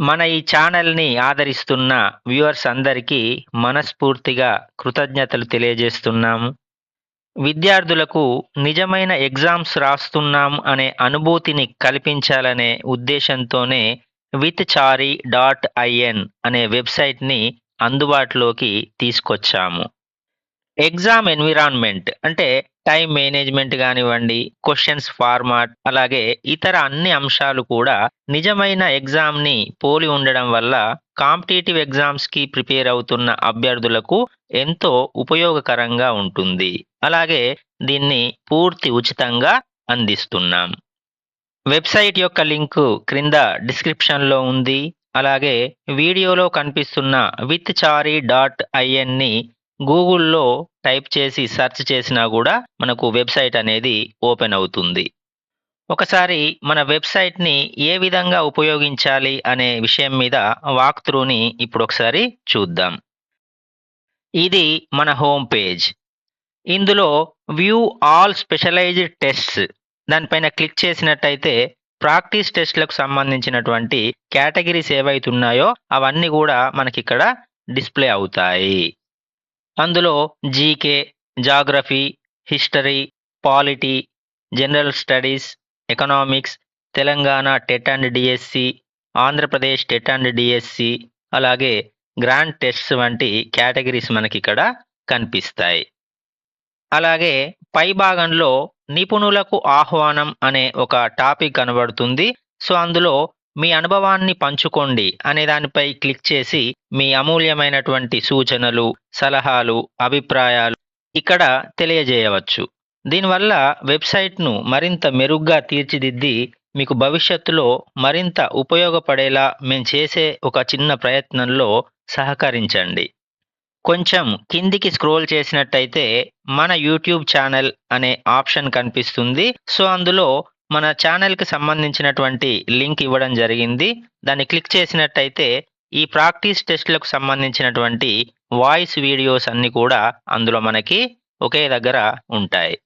మన ఈ ఛానల్ని ఆదరిస్తున్న వ్యూవర్స్ అందరికీ మనస్ఫూర్తిగా కృతజ్ఞతలు తెలియజేస్తున్నాము. విద్యార్థులకు నిజమైన ఎగ్జామ్స్ రాస్తున్నాం అనే అనుభూతిని కల్పించాలనే ఉద్దేశంతోనే విత్ చారీ డాట్ ఐఎన్ అనే వెబ్సైట్ని అందుబాటులోకి తీసుకొచ్చాము. ఎగ్జామ్ ఎన్విరాన్మెంట్ అంటే టైం మేనేజ్మెంట్ కానివ్వండి క్వశ్చన్స్ ఫార్మాట్ అలాగే ఇతర అన్ని అంశాలు కూడా నిజమైన ఎగ్జామ్ని పోలి ఉండడం వల్ల కాంపిటేటివ్ ఎగ్జామ్స్కి ప్రిపేర్ అవుతున్న అభ్యర్థులకు ఎంతో ఉపయోగకరంగా ఉంటుంది. అలాగే దీన్ని పూర్తి ఉచితంగా అందిస్తున్నాం. వెబ్సైట్ యొక్క లింకు క్రింద డిస్క్రిప్షన్లో ఉంది. అలాగే వీడియోలో కనిపిస్తున్న విత్ చారీ డాట్ ఐఎన్ని గూగుల్లో టైప్ చేసి సెర్చ్ చేసినా కూడా మనకు వెబ్సైట్ అనేది ఓపెన్ అవుతుంది. ఒకసారి మన వెబ్సైట్ని ఏ విధంగా ఉపయోగించాలి అనే విషయం మీద వాక్ త్రూని ఇప్పుడు ఒకసారి చూద్దాం. ఇది మన హోమ్ పేజ్. ఇందులో వ్యూ ఆల్ స్పెషలైజ్డ్ టెస్ట్స్ దానిపైన క్లిక్ చేసినట్టయితే ప్రాక్టీస్ టెస్ట్లకు సంబంధించినటువంటి కేటగిరీస్ ఏవైతే ఉన్నాయో అవన్నీ కూడా మనకి ఇక్కడ డిస్ప్లే అవుతాయి. అందులో GK geography history polity general studies economics Telangana TET and DSC Andhra Pradesh TET and DSC అలాగే గ్రాండ్ టెస్ట్స్ వంటి కేటగిరీస్ మనకి ఇక్కడ కనిపిస్తాయి. అలాగే పై భాగంలో నిపుణులకు ఆహ్వానం అనే ఒక టాపిక్ కనబడుతుంది. సో అందులో మీ అనుభవాన్ని పంచుకోండి అనే దానిపై క్లిక్ చేసి మీ అమూల్యమైనటువంటి సూచనలు సలహాలు అభిప్రాయాలు ఇక్కడ తెలియజేయవచ్చు. దీనివల్ల వెబ్సైట్ను మరింత మెరుగ్గా తీర్చిదిద్ది మీకు భవిష్యత్తులో మరింత ఉపయోగపడేలా మేము చేసే ఒక చిన్న ప్రయత్నంలో సహకరించండి. కొంచెం కిందికి స్క్రోల్ చేసినట్టయితే మన యూట్యూబ్ ఛానల్ అనే ఆప్షన్ కనిపిస్తుంది. సో అందులో మన ఛానల్కి సంబంధించినటువంటి లింక్ ఇవ్వడం జరిగింది. దాన్ని క్లిక్ చేసినట్టయితే ఈ ప్రాక్టీస్ టెస్ట్లకు సంబంధించినటువంటి వాయిస్ వీడియోస్ అన్నీ కూడా అందులో మనకి ఒకే దగ్గర ఉంటాయి.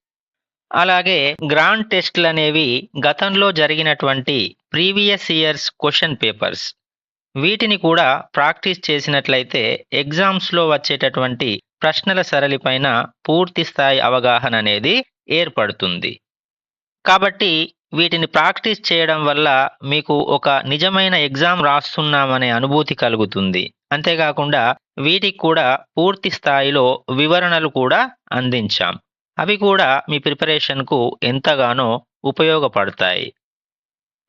అలాగే గ్రాండ్ టెస్ట్లు అనేవి గతంలో జరిగినటువంటి ప్రీవియస్ ఇయర్స్ క్వశ్చన్ పేపర్స్. వీటిని కూడా ప్రాక్టీస్ చేసినట్లయితే ఎగ్జామ్స్లో వచ్చేటటువంటి ప్రశ్నల సరళిపైన పూర్తి స్థాయి అవగాహన అనేది ఏర్పడుతుంది. కాబట్టి వీటిని ప్రాక్టీస్ చేయడం వల్ల మీకు ఒక నిజమైన ఎగ్జామ్ రాస్తున్నామనే అనుభూతి కలుగుతుంది. అంతేకాకుండా వీటికి కూడా పూర్తి స్థాయిలో వివరణలు కూడా అందించాం. అవి కూడా మీ ప్రిపరేషన్కు ఎంతగానో ఉపయోగపడతాయి.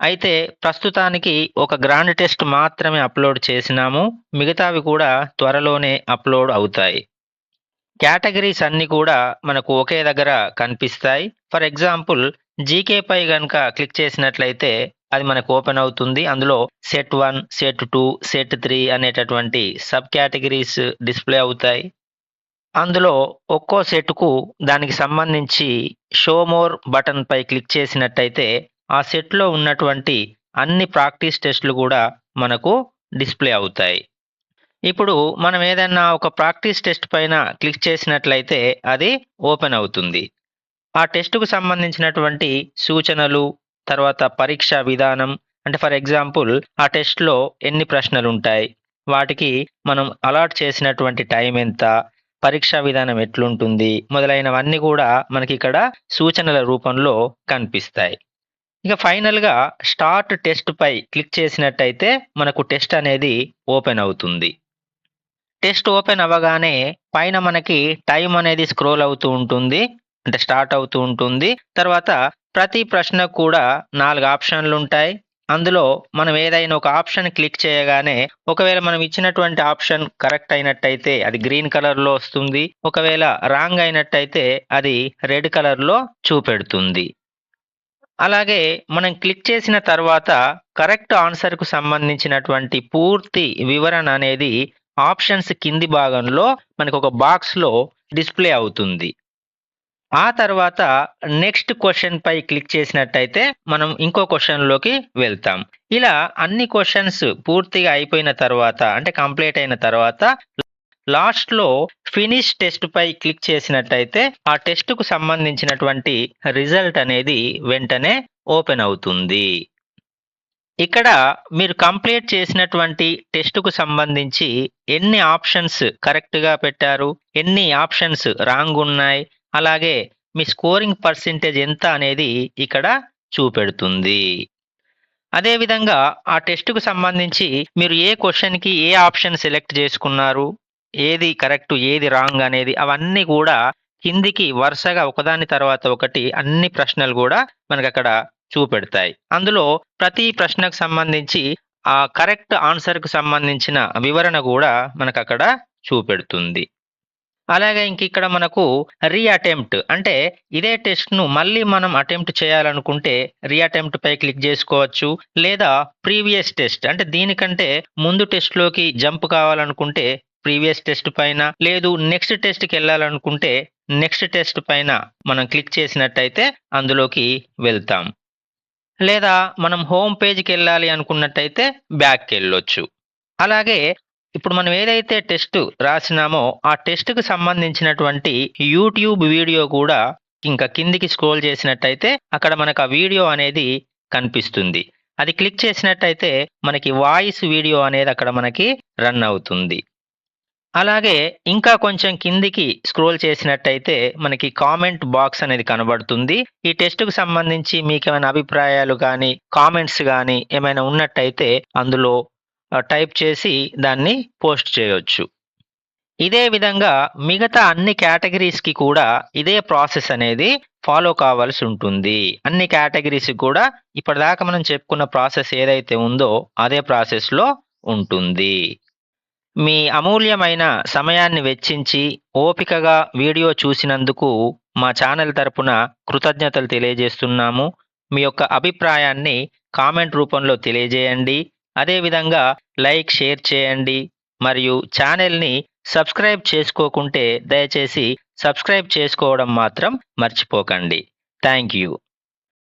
అయితే ప్రస్తుతానికి ఒక గ్రాండ్ టెస్ట్ మాత్రమే అప్లోడ్ చేసినాము. మిగతావి కూడా త్వరలోనే అప్లోడ్ అవుతాయి. కేటగిరీస్ అన్నీ కూడా మనకు ఒకే దగ్గర కనిపిస్తాయి. ఫర్ ఎగ్జాంపుల్ జీకేపై కనుక క్లిక్ చేసినట్లయితే అది మనకు ఓపెన్ అవుతుంది. అందులో set one set two set three అనేటటువంటి సబ్ కేటగిరీస్ డిస్ప్లే అవుతాయి. అందులో ఒక్కో సెట్కు దానికి సంబంధించి షో మోర్ బటన్ పై క్లిక్ చేసినట్టయితే ఆ సెట్లో ఉన్నటువంటి అన్ని ప్రాక్టీస్ టెస్ట్లు కూడా మనకు డిస్ప్లే అవుతాయి. ఇప్పుడు మనం ఏదైనా ఒక ప్రాక్టీస్ టెస్ట్ పైన క్లిక్ చేసినట్లయితే అది ఓపెన్ అవుతుంది. ఆ టెస్టుకు సంబంధించినటువంటి సూచనలు తర్వాత పరీక్ష విధానం అంటే ఫర్ ఎగ్జాంపుల్ ఆ టెస్ట్లో ఎన్ని ప్రశ్నలు ఉంటాయి వాటికి మనం అలాట్ చేసినటువంటి టైం ఎంత పరీక్షా విధానం ఎట్లుంటుంది మొదలైనవన్నీ కూడా మనకి ఇక్కడ సూచనల రూపంలో కనిపిస్తాయి. ఇక ఫైనల్గా స్టార్ట్ టెస్ట్ పై క్లిక్ చేసినట్టయితే మనకు టెస్ట్ అనేది ఓపెన్ అవుతుంది. టెస్ట్ ఓపెన్ అవ్వగానే పైన మనకి టైం అనేది స్క్రోల్ అవుతూ ఉంటుంది అంటే స్టార్ట్ అవుతూ ఉంటుంది. తర్వాత ప్రతి ప్రశ్న కూడా నాలుగు ఆప్షన్లు ఉంటాయి. అందులో మనం ఏదైనా ఒక ఆప్షన్ క్లిక్ చేయగానే ఒకవేళ మనం ఇచ్చినటువంటి ఆప్షన్ కరెక్ట్ అయినట్టయితే అది గ్రీన్ కలర్లో వస్తుంది. ఒకవేళ రాంగ్ అయినట్టయితే అది రెడ్ కలర్లో చూపెడుతుంది. అలాగే మనం క్లిక్ చేసిన తర్వాత కరెక్ట్ ఆన్సర్కు సంబంధించినటువంటి పూర్తి వివరణ అనేది ఆప్షన్స్ కింది భాగంలో మనకు ఒక బాక్స్లో డిస్ప్లే అవుతుంది. ఆ తర్వాత నెక్స్ట్ క్వశ్చన్ పై క్లిక్ చేసినట్టయితే మనం ఇంకో క్వశ్చన్లోకి వెళ్తాం. ఇలా అన్ని క్వశ్చన్స్ పూర్తిగా అయిపోయిన తర్వాత అంటే కంప్లీట్ అయిన తర్వాత లాస్ట్లో ఫినిష్ టెస్ట్ పై క్లిక్ చేసినట్టయితే ఆ టెస్ట్కు సంబంధించినటువంటి రిజల్ట్ అనేది వెంటనే ఓపెన్ అవుతుంది. ఇక్కడ మీరు కంప్లీట్ చేసినటువంటి టెస్ట్‌కు సంబంధించి ఎన్ని ఆప్షన్స్ కరెక్ట్‌గా పెట్టారు, ఎన్ని ఆప్షన్స్ రాంగ్ ఉన్నాయి, అలాగే మీ స్కోరింగ్ పర్సెంటేజ్ ఎంత అనేది ఇక్కడ చూపెడుతుంది. అదేవిధంగా ఆ టెస్ట్‌కు సంబంధించి మీరు ఏ క్వశ్చన్కి ఏ ఆప్షన్ సెలెక్ట్ చేసుకున్నారు, ఏది కరెక్ట్, ఏది రాంగ్ అనేది అవన్నీ కూడా కిందికి వరుసగా ఒకదాని తర్వాత ఒకటి అన్ని ప్రశ్నలు కూడా మనకు అక్కడ చూపెడతాయి. అందులో ప్రతి ప్రశ్నకు సంబంధించి ఆ కరెక్ట్ ఆన్సర్‌కు సంబంధించిన వివరణ కూడా మనకు అక్కడ చూపెడుతుంది. అలాగే ఇంకిక్కడ మనకు రీ అటెంప్ట్ అంటే ఇదే టెస్ట్‌ను మళ్ళీ మనం అటెంప్ట్ చేయాలనుకుంటే రీ అటెంప్ట్ పై క్లిక్ చేసుకోవచ్చు లేదా ప్రీవియస్ టెస్ట్ అంటే దీనికంటే ముందు టెస్ట్‌లోకి జంప్ కావాలనుకుంటే ప్రీవియస్ టెస్ట్ పైన, లేదు నెక్స్ట్ టెస్ట్కి వెళ్ళాలనుకుంటే నెక్స్ట్ టెస్ట్ పైన మనం క్లిక్ చేసినట్టయితే అందులోకి వెళ్తాం. లేదా మనం హోమ్ పేజ్కి వెళ్ళాలి అనుకున్నట్టయితే బ్యాక్కి వెళ్ళొచ్చు అలాగే ఇప్పుడు మనం ఏదైతే టెస్ట్ రాసినామో ఆ టెస్ట్‌కి సంబంధించినటువంటి యూట్యూబ్ వీడియో కూడా ఇంకా కిందికి స్క్రోల్ చేసినట్టయితే అక్కడ మనకు ఆ వీడియో అనేది కనిపిస్తుంది. అది క్లిక్ చేసినట్టయితే మనకి వాయిస్ వీడియో అనేది అక్కడ మనకి రన్ అవుతుంది. అలాగే ఇంకా కొంచెం కిందికి స్క్రోల్ చేసినట్టయితే మనకి కామెంట్ బాక్స్ అనేది కనబడుతుంది. ఈ టెస్ట్‌కు సంబంధించి మీకేమైనా అభిప్రాయాలు కానీ కామెంట్స్ కానీ ఏమైనా ఉన్నట్టయితే అందులో టైప్ చేసి దాన్ని పోస్ట్ చేయొచ్చు. ఇదే విధంగా మిగతా అన్ని కేటగిరీస్కి కూడా ఇదే ప్రాసెస్ అనేది ఫాలో కావాల్సి ఉంటుంది. అన్ని కేటగరీస్‌కి కూడా ఇప్పటిదాకా మనం చెప్పుకున్న ప్రాసెస్ ఏదైతే ఉందో అదే ప్రాసెస్‌లో ఉంటుంది. మీ అమూల్యమైన సమయాన్ని వెచ్చించి ఓపికగా వీడియో చూసినందుకు మా ఛానల్ తరపున కృతజ్ఞతలు తెలియజేస్తున్నాము. మీ యొక్క అభిప్రాయాన్ని కామెంట్ రూపంలో తెలియజేయండి. అదేవిధంగా లైక్, షేర్ చేయండి. మరియు ఛానెల్‌ని సబ్స్క్రైబ్ చేసుకోకుంటే దయచేసి సబ్స్క్రైబ్ చేసుకోవడం మాత్రం మర్చిపోకండి. Thank you.